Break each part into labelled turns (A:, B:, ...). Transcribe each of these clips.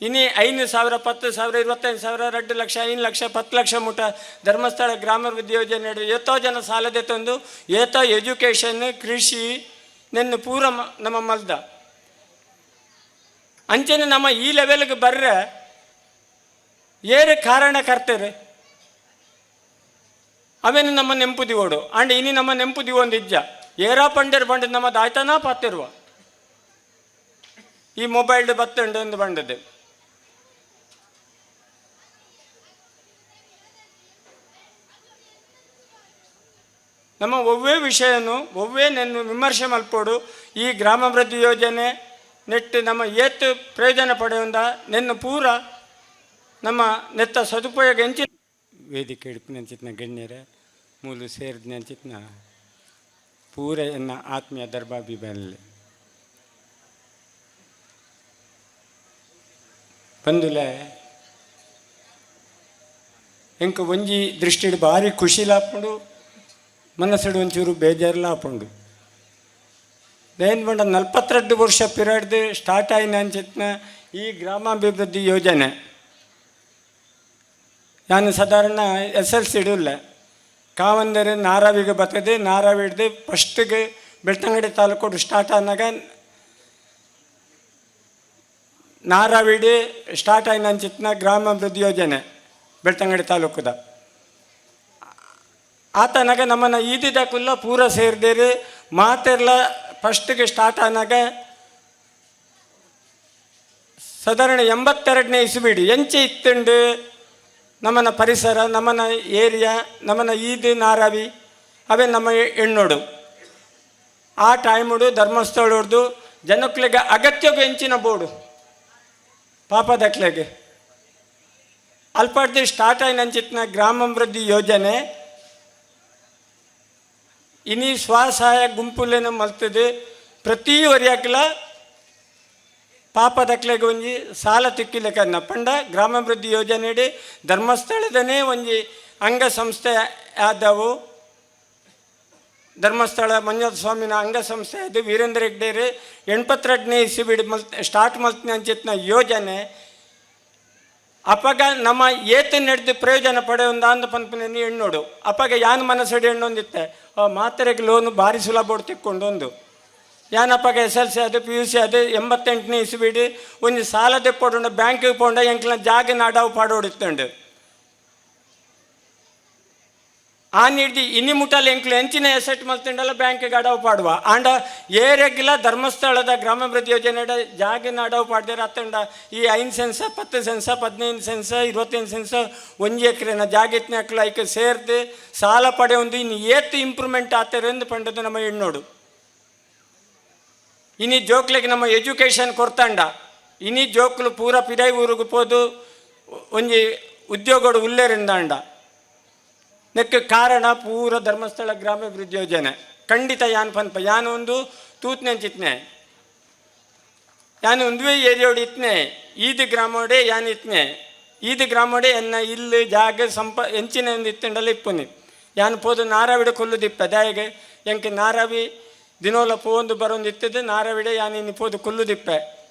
A: ಇನಿ ಐದು ಸಾವಿರ, ಪತ್ತು ಸಾವಿರ, ಇರುವತ್ತೈದು ಸಾವಿರ, ಎರಡು ಲಕ್ಷ, ಐದು ಲಕ್ಷ, ಪತ್ತು ಲಕ್ಷ ಮುಟ ಧರ್ಮಸ್ಥಳ ಗ್ರಾಮಾಭಿವೃದ್ಧಿ ಯೋಜನೆ ನಡೆ ಎತ್ತೋ ಜನ ಸಾಲದೆ ತಂದು ಏತೋ ಎಜುಕೇಷನ್, ಕೃಷಿ, ನೆನ್ನು ಪೂರ ನಮ್ಮ ಮಲ್ದ. ಅಂಚನೆ ನಮ್ಮ ಈ ಲೆವೆಲ್ಗೆ ಬರ್ರೆ ಏರು ಕಾರಣ ಕರ್ತೇವೆ ಅವೇನು ನಮ್ಮ ನೆಂಪು ದಿವೋಡು. ಅಂಡ್ ಇನಿ ನಮ್ಮ ನೆಂಪು ದಿವೊಂದು ಇಜ್ಜ. ಏರಾ ಪಂಡೇರು ಬಂಡ ನಮ್ಮ ದಾಯ್ತನಾ ಪಾತಿರುವ. ಈ ಮೊಬೈಲ್ ಬತ್ತಂಡು ಒಂದು ಬಂಡದ್ದು ನಮ್ಮ ಒವ್ವೇ ವಿಷಯನು, ಒವ್ವೇ ನೆನ್ನು ವಿಮರ್ಶೆ ಮಲ್ಪೋಡು. ಈ ಗ್ರಾಮಾಭಿವೃದ್ಧಿ ಯೋಜನೆ ನೆಟ್ಟು ನಮ್ಮ ಏತು ಪ್ರಯೋಜನ ಪಡೆಯುವಂದ ನೆನ್ನು ಪೂರ ನಮ್ಮ ನೆತ್ತ ಸದುಪಯೋಗ ಎಂಚಿ ವೇದಿಕೆ ಇಡುಪಿನಂಚಿತ್ನ ಗಣ್ಯರೇ, ಮೂಲು ಸೇರಿದಂಚಿತ್ನ ಪೂರ ಎನ್ನ ಆತ್ಮೀಯ ದರ್ಬಾಬಿ ದರ್ಬಾಭಿಮಾನಲ್ಲಿ ಬಂದುಲೆ ಎಂಕ ಒಂಜಿ ದೃಷ್ಟಿಡ್ ಭಾರಿ ಖುಷಿಲಾಪುಂಡು. ಮನಸ್ಸಡು ಒಂಚೂರು ಬೇಜಾರಿಲ್ಲ ಆಪುಂಡು ಏನು ಬಂಡ, ನಲ್ವತ್ತೆರಡು ವರ್ಷ ಪಿರಿಯಡ್ದು ಸ್ಟಾರ್ಟ್ ಆಯ್ನ ಅನ್ಸಿತ್ನ ಈ ಗ್ರಾಮಾಭಿವೃದ್ಧಿ ಯೋಜನೆ. ನಾನು ಸಾಧಾರಣ ಎಸ್ ಎಲ್ ಸಿ ಇಡಲ್ಲ. ಕಾವಂದರೆ ನಾರಾವಿಗೆ ಬರ್ತದೆ, ನಾರಾವಿ ಹಿಡ್ದು ಫಸ್ಟಿಗೆ ಬೆಳ್ತಂಗಡಿ ತಾಲೂಕು ಸ್ಟಾರ್ಟ್ ಆದಾಗ ನಾರಾವಿಡಿ ಸ್ಟಾರ್ಟ್ ಆಯ್ನ ಅನ್ಸಿತ್ನ ಗ್ರಾಮಾಭಿವೃದ್ಧಿ ಯೋಜನೆ, ಬೆಳ್ತಂಗಡಿ ತಾಲೂಕುದ. ಆತನಾಗ ನಮ್ಮನ್ನು ಕುಲ್ಲ ಪೂರ ಸೇರಿದೇರಿ. ಮಾತೆಲ್ಲ ಫಸ್ಟ್ಗೆ ಸ್ಟಾರ್ಟ್ ಆನಾಗ ಸಾಧಾರಣ ಎಂಬತ್ತೆರಡನೇ ಇಸುಬಿಡಿ ಎಂಚೆ ಇತ್ತುಂಡು ನಮ್ಮನ ಪರಿಸರ ನಮ್ಮನ ಏರಿಯಾ ನಮ್ಮನ ಈದ್, ನಾರಾವಿ ಅವೇ ನಮ್ಮ ಹೆಣ್ಣುಡು. ಆ ಟೈಮುಡು ಹೊಡೆದು ಜನಕ್ಲೆಗೆ ಅಗತ್ಯಗೂ ಹೆಂಚಿನ ಬೋಡು. ಪಾಪದಕ್ಲೆಗೆ. ಅಲ್ಪಾಡ್ದು ಸ್ಟಾರ್ಟ್ ಆಯ್ನಂಚಿತ್ನ ಗ್ರಾಮಾಭಿವೃದ್ಧಿ ಯೋಜನೆ ಇನಿ ಸ್ವಸಹಾಯ ಗುಂಪುಲೇನ ಮಲ್ತದೆ, ಪ್ರತಿ ವರಿಯಾಕಲ ಪಾಪದಕ್ಲೆಗೆ ಒಂಜಿ ಸಾಲ ತಿಕ್ಕಿಲೆಕನ್ನ ಪಂಡ ಗ್ರಾಮಾಭಿವೃದ್ಧಿ ಯೋಜನೆಯಡಿ ಧರ್ಮಸ್ಥಳದನೇ ಒಂಜಿ ಅಂಗಸಂಸ್ಥೆ ಆದವು. ಧರ್ಮಸ್ಥಳ ಮಂಜುನಾಥ ಸ್ವಾಮಿನ ಅಂಗಸಂಸ್ಥೆ ಅದು ವೀರೇಂದ್ರ ಹೆಗ್ಡೇರಿ ಎಣ್ಪತ್ತೆರಡನೇ ಇಸಿಬಿಡಿ ಮಲ್, ಸ್ಟಾರ್ಟ್ ಮಲ್ತಿನ ಅಂಚಿತ್ನ ಯೋಜನೆ ಅಪಗ ನಮ್ಮ ಏತು ನಡೆದು ಪ್ರಯೋಜನ ಪಡೆಯೊಂದು ಪನ್ಪನೆ ನೀ ಹೆಣ್ಣೋಡು ಅಪಗ ಯಾನ್ ಮನಸ್ಸಡಿ ಹೆಣ್ಣೊಂದಿತ್ತೆ ಮಾತ್ರೆಗೆ ಲೋನು ಭಾರಿ ಸುಲಭ ಒಂದು ಯಾನಪ್ಪಾಗ ಎಸ್ ಎಲ್ ಸಿ ಅದು, ಪಿ ಯು ಸಿ ಅದು, ಎಂಬತ್ತೆಂಟನೇ ಇಸ್ಬಿಡಿ ಒಂದು ಸಾಲದೆ ಪಡೋಣ ಬ್ಯಾಂಕಿಗೆ ಪೋಂಡ ಎಂಕ್ಲ ಜಾಗ ನಾಡಾವು ಪಾಡೋಡಿತ್ತಂಡು ಆ ನೀಡಿ ಇನಿ ಮುಟ್ಟಲ್ಲಿ ಎಂಕ್ಲು ಎಂಚಿನ ಎಸೆಟ್ ಮಲ್ತಿಂಡಲ್ಲ ಬ್ಯಾಂಕಿಗೆ ಅಡವು ಪಾಡುವ. ಆಂಡ ಏರೆಗಿಲ್ಲ ಧರ್ಮಸ್ಥಳದ ಗ್ರಾಮಾಭಿವೃದ್ಧಿ ಯೋಜನೆ ಜಾಗಿನ ಅಡವು ಪಾಡ್ದಿರ ಅತ್ತಂಡ ಈ ಐದು ಸೆನ್ಸ, ಪತ್ತು ಸೆನ್ಸ ಹದಿನೈದು ಸೆನ್ಸ, ಇರುವತ್ತೈದು ಸೆನ್ಸ ಒಂಜಿ ಎಕರೆನ ಜಾಗಿತ್ನ ಐಕೆ ಸೇರ್ದು ಸಾಲ ಪಡೆಯೊಂದು ಇನ್ನು ಏತು ಇಂಪ್ರೂವ್ಮೆಂಟ್ ಆತಾರೆ ಎಂದು ಪಂಡದು ನಮ್ಮ ಹೆಣ್ಣೋಡು ಇನಿ ಜೋಕ್ಲಿಗೆ ನಮ್ಮ ಎಜುಕೇಷನ್ ಕೊರ್ತಂಡ. ಇನಿ ಜೋಕ್ಲು ಪೂರ ಪಿರೈ ಊರಿಗೆ ಪೋದು, ಒಂಜಿ ಉದ್ಯೋಗಡು ಉಲ್ಲೇರಿಂದಾಂಡ ನೆಕ್ಕೆ ಕಾರಣ ಪೂರ ಧರ್ಮಸ್ಥಳ ಗ್ರಾಮಾಭಿವೃದ್ಧಿ ಯೋಜನೆ. ಖಂಡಿತ ಯಾನ್ ಪನ್ಪ, ಯಾನು ಒಂದು ತೂತ್ನೆಂಚಿತ್ನೆ ಯಾನ್ ಒಂದುವೇ ಏರಿಯೋಡು ಇತ್ನೆ, ಈದ್ ಗ್ರಾಮೋಡೆ ಯಾನ್ ಇತ್ನೆ. ಈದ್ ಗ್ರಾಮೋಡೆ ಎನ್ನ ಇಲ್ಲಿ ಜಾಗ ಸಂಪ, ಎಂಚಿನ ಒಂದು ಇತ್ತಂಡಲ್ಲ ಇಪ್ಪುನಿ. ಯಾನು ಪೋದು ನಾರಾವಿಡ ಕೊಲ್ಲು ದಿಪ್ಪ, ದಾಯಿಗೆ ನಾರಾವಿ ದಿನೋಲ ಪೋಂದು ಬರೋಂದು ಇತ್ತದೆ ನಾರಾವಿಡೆ ಯಾನ್ ಪೋದು ಕೊಲ್ಲು ದಿಪ್ಪೆ.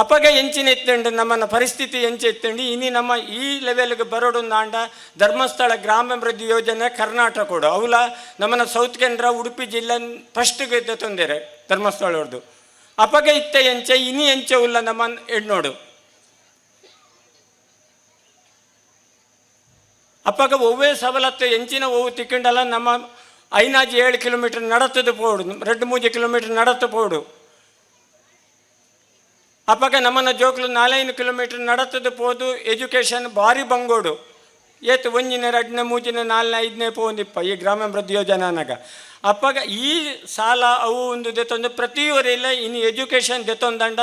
A: ಅಪಗ ಎಂಚಿನ ಎತ್ತಂಡು, ನಮ್ಮನ್ನು ಪರಿಸ್ಥಿತಿ ಎಂಚೆ ಎತ್ತಂಡು, ಇನಿ ನಮ್ಮ ಈ ಲೆವೆಲ್ಗೆ ಬರೋಡು ನಾಂಡ ಧರ್ಮಸ್ಥಳ ಗ್ರಾಮಾಭಿವೃದ್ಧಿ ಯೋಜನೆ ಕರ್ನಾಟಕ ಕೊಡು. ಅವಲ ನಮ್ಮನ್ನು ಸೌತ್ ಕೇಂದ್ರ ಉಡುಪಿ ಜಿಲ್ಲೆ ಫಸ್ಟ್ಗೆ ಇದ್ದ ತೊಂದರೆ ಧರ್ಮಸ್ಥಳವ್ರದ್ದು ಅಪಗ ಇತ್ತೆ ಎಂಚೆ, ಇನಿ ಎಂಚೆ ಉಲ್ಲ ನಮ್ಮ ನೋಡು ಅಪಗ ಒವ್ವೇ ಸವಲತ್ತು ಎಂಚಿನ ಒವು ತಿಕ್ಕಂಡಲ್ಲ, ನಮ್ಮ ಐನಾಜಿ ಏಳು ಕಿಲೋಮೀಟರ್ ನಡತದ ಪೋಡು, ರೆಡ್ ಮೂಜಿ ಕಿಲೋಮೀಟರ್ ನಡತು ಪೋಡು. ಅಪ್ಪಗ ನಮ್ಮನ್ನ ಜೋಕ್ಲು ನಾಲ್ಕೈದು ಕಿಲೋಮೀಟರ್ ನಡತದ ಪೋದು, ಎಜುಕೇಷನ್ ಭಾರಿ ಬಂಗೋಡು. ಏತು ಒಂಜಿನ ಎರಡನೇ ಮೂಜಿನ, ನಾಲ್ನ, ಐದನೇ ಪೋಂದಿಪ್ಪ, ಈ ಗ್ರಾಮಾಭಿವೃದ್ಧಿ ಯೋಜನಾನಾಗ ಅಪ್ಪಗ ಈ ಸಾಲ ಅವು ಒಂದು ದೆತ್ತೊಂದು ಪ್ರತಿಯೊರಿಲ್ಲ ಇನ್ನು ಎಜುಕೇಷನ್ ದೆತ್ತೊಂದಂಡ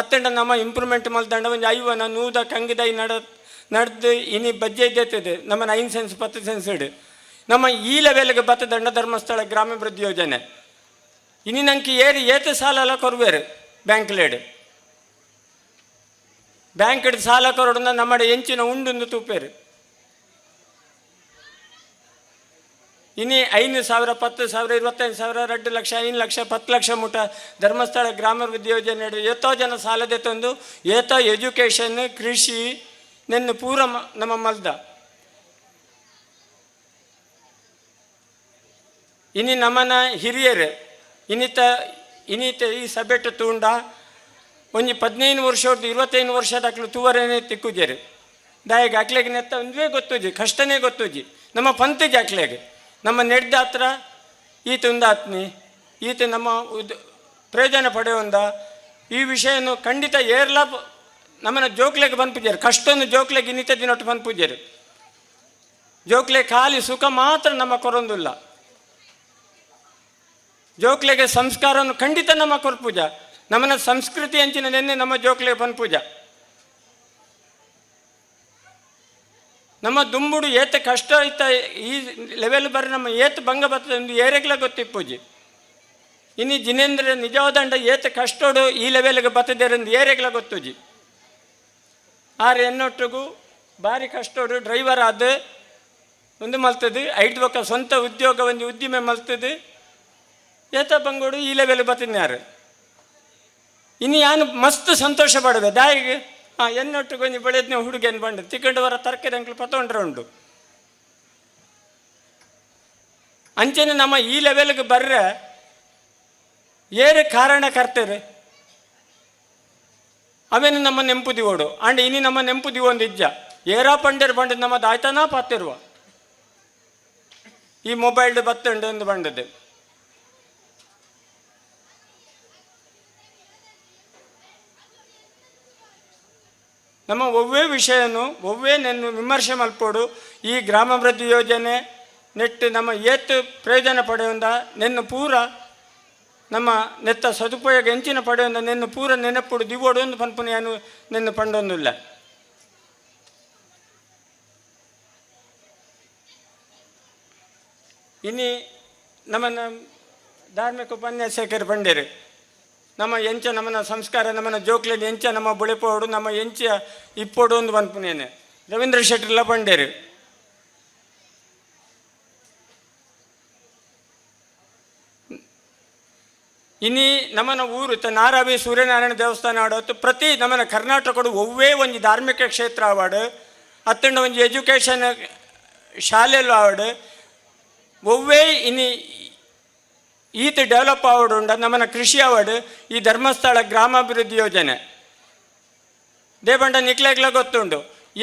A: ಅತ್ತಂಡ ನಮ್ಮ ಇಂಪ್ರೂವ್ಮೆಂಟ್ ಮಲ್ದಂಡ ಒಂದು ಐವನ ನೂದ ಕಂಗಿದೈ ನಡ, ನಡೆದು ಇನಿ ಬಜ್ಜೆ ದೆತ್ತದೆ. ನಮ್ಮ ಐದು ಸೆನ್ಸ್, ಪತ್ತು ಸೆನ್ಸ್ ಇಡು. ನಮ್ಮ ಈ ಲೆವೆಲ್ಗೆ ಬತ್ತ ದಂಡ ಧರ್ಮಸ್ಥಳ ಗ್ರಾಮಾಭಿವೃದ್ಧಿ ಯೋಜನೆ ಇನಿ ನಂಗೆ ಏರಿ ಏತ ಸಾಲ ಎಲ್ಲ ಕೊರ್ವೇರು, ಬ್ಯಾಂಕ್ಲೇಡು. ಬ್ಯಾಂಕ್ ಹಿಡಿದು ಸಾಲ ಕೊರಡನ್ನ ನಮ್ಮ ಎಂಚಿನ ಉಂಡು ತೂಪೇರು. ಇನಿ ಐದು ಸಾವಿರ, ಪತ್ತು ಸಾವಿರ, ಇರುವತ್ತೈದು ಸಾವಿರ, ಎರಡು ಲಕ್ಷ, ಐದು ಲಕ್ಷ, ಪತ್ತು ಲಕ್ಷ ಮುಟ ಧರ್ಮಸ್ಥಳ ವೃದ್ಧಿ ಯೋಜನೆ ಎತ್ತೋ ಜನ ಸಾಲದೆ ತಂದು ಏತೋ ಎಜುಕೇಷನ್, ಕೃಷಿ ನೆನ್ನು ಪೂರ ನಮ್ಮ ಮಲ್ದ. ಇನಿ ನಮ್ಮನ ಹಿರಿಯರು ಇನ್ನಿತ ಇನ್ನಿತ ಈ ಸಭೆಟ್ ತೂಂಡ ಒಂಜಿ ಪದಿನೈದು ವರ್ಷ ಇರುವತ್ತೈದು ದಾಖಲು ತೂವರೇನೆ ತಿಕ್ಕುಜೇರು ದಾಯಗ ಅಕ್ಲೆಗೆ ನೆತ್ತ ಒಂದೇ ಗೊತ್ತುಜಿ, ಕಷ್ಟನೇ ಗೊತ್ತುಜಿ. ನಮ್ಮ ಪಂತಜಿ ಅಕ್ಲೆಗೆ ನಮ್ಮ ನೆಡ್ದ ಹತ್ರ ಈತ ಉಂದಾತ್ನಿ ಈತ ನಮ್ಮ ಉದ್, ಪ್ರಯೋಜನ ಪಡೆಯೊಂದ ಈ ವಿಷಯನು ಖಂಡಿತ ಏರ್ಲ ನಮ್ಮನ್ನ ಜೋಕ್ಲೆಗೆ ಬಂದ್ಪುಜೇರು ಕಷ್ಟೊಂದು ಜೋಕ್ಲೆಗೆ ಇನ್ನಿತ ದಿನೊಟ್ಟು ಬಂದ್ಪುಜೇರು ಜೋಕ್ಲೆ ಖಾಲಿ ಸುಖ ಮಾತ್ರ ನಮ್ಮ ಕೊರೊಂದಿಲ್ಲ. ಜೋಕ್ಲೆಗೆ ಸಂಸ್ಕಾರವನ್ನು ಖಂಡಿತ ನಮ್ಮ ಕೊರ್ಪೂಜ. ನಮ್ಮನ್ನ ಸಂಸ್ಕೃತಿ ಅಂಚಿನ ನಿನ್ನೆ ನಮ್ಮ ಜೋಕ್ಲೆಗೆ ಪನ್ಪೂಜ ನಮ್ಮ ದುಂಬುಡು ಏತ ಕಷ್ಟ ಇತ್ತ ಈ ಲೆವೆಲ್ ಬರೀ ನಮ್ಮ ಏತ ಭಂಗ ಬರ್ತದೆ ಒಂದು ಏರೆಗ್ಲ ಗೊತ್ತಿಪ್ಪುಜಿ ಇನ್ನು ಜಿನೇಂದ್ರ ನಿಜವಾದಂಡ ಏತ ಕಷ್ಟೋಡು ಈ ಲೆವೆಲ್ಗೆ ಬರ್ತದೇರಂದು ಏರೆಗ್ಲ ಗೊತ್ತುಜಿ ಆರು ಎನ್ನೊಟ್ಟಿಗೂ ಭಾರಿ ಕಷ್ಟೋಡು ಡ್ರೈವರ್ ಆದ ಒಂದು ಮಲ್ತದೆ, ಐದು ಬಕ್ಕ ಸ್ವಂತ ಉದ್ಯೋಗ ಒಂದು ಉದ್ದಿಮೆ ಮಲ್ತದೆ. ಏತ ಬಂಗೋಡು ಈ ಲೆವೆಲ್ ಬತ್ತಿನ್ಯಾರು ಇನ್ನು ಯಾನು ಮಸ್ತ್ ಸಂತೋಷ ಪಡುವೆ ದಾಯಿಗೆ ಹಾಂ ಎನ್ನೊಟ್ಟಿಗೆ ಒಂದು ಬೆಳೆದ್ನೆ ಹುಡುಗೇನು ಬಂಡು ತಿಕ್ಕೊಂಡು ವರ ತರಕಾರಿ ಅಂಕಲ್ ಪತ್ತೊಂಡ್ರೆ ಉಂಡು. ಅಂಚೆನೆ ನಮ್ಮ ಈ ಲೆವೆಲ್ಗೆ ಬರ್ರೆ ಏರೆ ಕಾರಣ ಕರ್ತೇವೆ ಅವೇನು ನಮ್ಮ ನೆಂಪು ದಿವೋಡು ಅಂಡ್ ಇನಿ ನಮ್ಮ ನೆಂಪು ಒಂದು ಇಜ್ಜ. ಏರಾ ಪಂಡೇರು ಬಂಡದ್ ನಮ್ಮ ಆಯ್ತಾನ ಪಾತಿರುವ. ಈ ಮೊಬೈಲ್ಡ್ ಬತ್ತಂಡು ಒಂದು ಬಂಡದ್ದು ನಮ್ಮ ಒವ್ವೇ ವಿಷಯನು, ಒವ್ವೇ ನೆನ್ನು ವಿಮರ್ಶೆ ಮಲ್ಪೋಡು, ಈ ಗ್ರಾಮಾಭಿವೃದ್ಧಿ ಯೋಜನೆ ನೆಟ್ಟು ನಮ್ಮ ಏತು ಪ್ರಯೋಜನ ಪಡೆಯುವಂದ ನೆನ್ನು ಪೂರ ನಮ್ಮ ನೆತ್ತ ಸದುಪಯೋಗ ಎಂಚಿನ ಪಡೆಯುವಂದ ನೆನ್ನು ಪೂರ ನೆನಪುಡು ದಿವೋಡು ಒಂದು ಪನ್ಪುನ ಏನು ನೆನ್ನು ಪಂಡೊಂದಿಲ್ಲ. ಇನ್ನು ನಮ್ಮ ಧಾರ್ಮಿಕ ಉಪನ್ಯಾಸಕರು ಬಂದಿರು ನಮ್ಮ ಎಂಚ ನಮ್ಮನ ಸಂಸ್ಕಾರ ನಮ್ಮನ ಜೋಕ್ಲೆನ್ ಎಂಚ, ನಮ್ಮ ಬುಳಿಪೋಡು ನಮ್ಮ ಎಂಚ ಇಪ್ಪೋಡು ಒಂದು ಬಂದ್ಪುನೇನೆ ರವೀಂದ್ರ ಶೆಟ್ಟಿ ಬಂಡೇರು ಇನಿ ನಮ್ಮನ ಊರು ನಾರಾವಿ ಸೂರ್ಯನಾರಾಯಣ ದೇವಸ್ಥಾನ ಆಡೋದು ಪ್ರತಿ ನಮ್ಮನ ಕರ್ನಾಟಕಡು ಒವ್ವೇ ಒಂದು ಧಾರ್ಮಿಕ ಕ್ಷೇತ್ರ ಆವಾಡು ಅತ್ತಂಡ ಒಂದು ಎಜುಕೇಷನ್ ಶಾಲೆಲು ಆವಾಡು ಒವ್ವೇ ಇನಿ ಈತ ಡೆವಲಪ್ ಆವಡುಂಡ ನಮ್ಮನ ಕೃಷಿ ಅವಾರ್ಡ್ ಈ ಧರ್ಮಸ್ಥಳ ಗ್ರಾಮಾಭಿವೃದ್ಧಿ ಯೋಜನೆ. ದೇವಂಡ ನಿಕ್ಲೆಗ್ಲ ಗೊತ್ತುಂಡು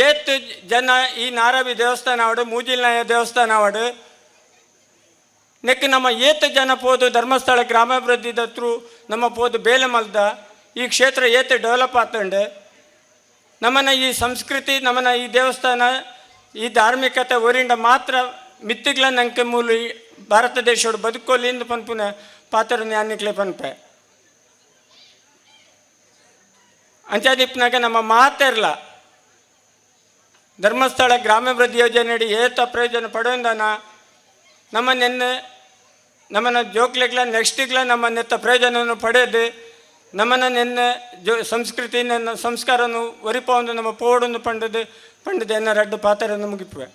A: ಏತ್ ಜನ ಈ ನಾರಾವಿ ದೇವಸ್ಥಾನ ಅವಡು ಮೂಜಿಲ್ನಾಯ ದೇವಸ್ಥಾನ ಆವಡು ನೆಕ್ ನಮ್ಮ ಏತ್ ಜನ ಪೋದು ಧರ್ಮಸ್ಥಳ ಗ್ರಾಮಾಭಿವೃದ್ಧಿ ದತ್ರು ನಮ್ಮ ಪೋದು ಬೇಲೆಮಲ್ದ ಈ ಕ್ಷೇತ್ರ ಏತ್ ಡೆವಲಪ್ ಆತಂಡ. ನಮ್ಮನ ಈ ಸಂಸ್ಕೃತಿ ನಮ್ಮನ ಈ ದೇವಸ್ಥಾನ, ಈ ಧಾರ್ಮಿಕತೆ ಒರಿಂಡ ಮಾತ್ರ ಮಿತ್ತಿಗ್ಲ ನಂಕೆ ಮೂಲ ಭಾರತ ದೇಶೋಡು ಬದುಕೋಲಿಂದ ಪನ್ಪುನ ಪಾತ್ರ ನ್ಯಾನಿಕ್ಲೆ ಪನ್ಪೆ? ಅಂಚಾದಿಪ್ನಾಗ ನಮ್ಮ ಮಾತೆರ್ಲ ಧರ್ಮಸ್ಥಳ ಗ್ರಾಮಾಭಿವೃದ್ಧಿ ಯೋಜನೆ ಅಡಿ ಏತ ಪ್ರಯೋಜನ ಪಡೆಯೋದನ ನಮ್ಮ ನೆನ್ನೆ ನಮ್ಮನ್ನ ಜೋಕ್ಲೆಗ್ಲ, ನೆಕ್ಸ್ಟಿಗ್ಲ ನಮ್ಮ ನೆತ್ತ ಪ್ರಯೋಜನವನ್ನು ಪಡೆದು ನಮ್ಮನ್ನ ನೆನ್ನೆ ಜೋ ಸಂಸ್ಕೃತಿ ನನ್ನ ಸಂಸ್ಕಾರವನ್ನು ಒರಿಪ ಒಂದು ನಮ್ಮ ಪೋಡನ್ನು ಪಂಡದು, ಪಂಡದ ಎನ್ನ ರಡ್ಡು ಪಾತ್ರವನ್ನು ಮುಗಿಪುವೆ.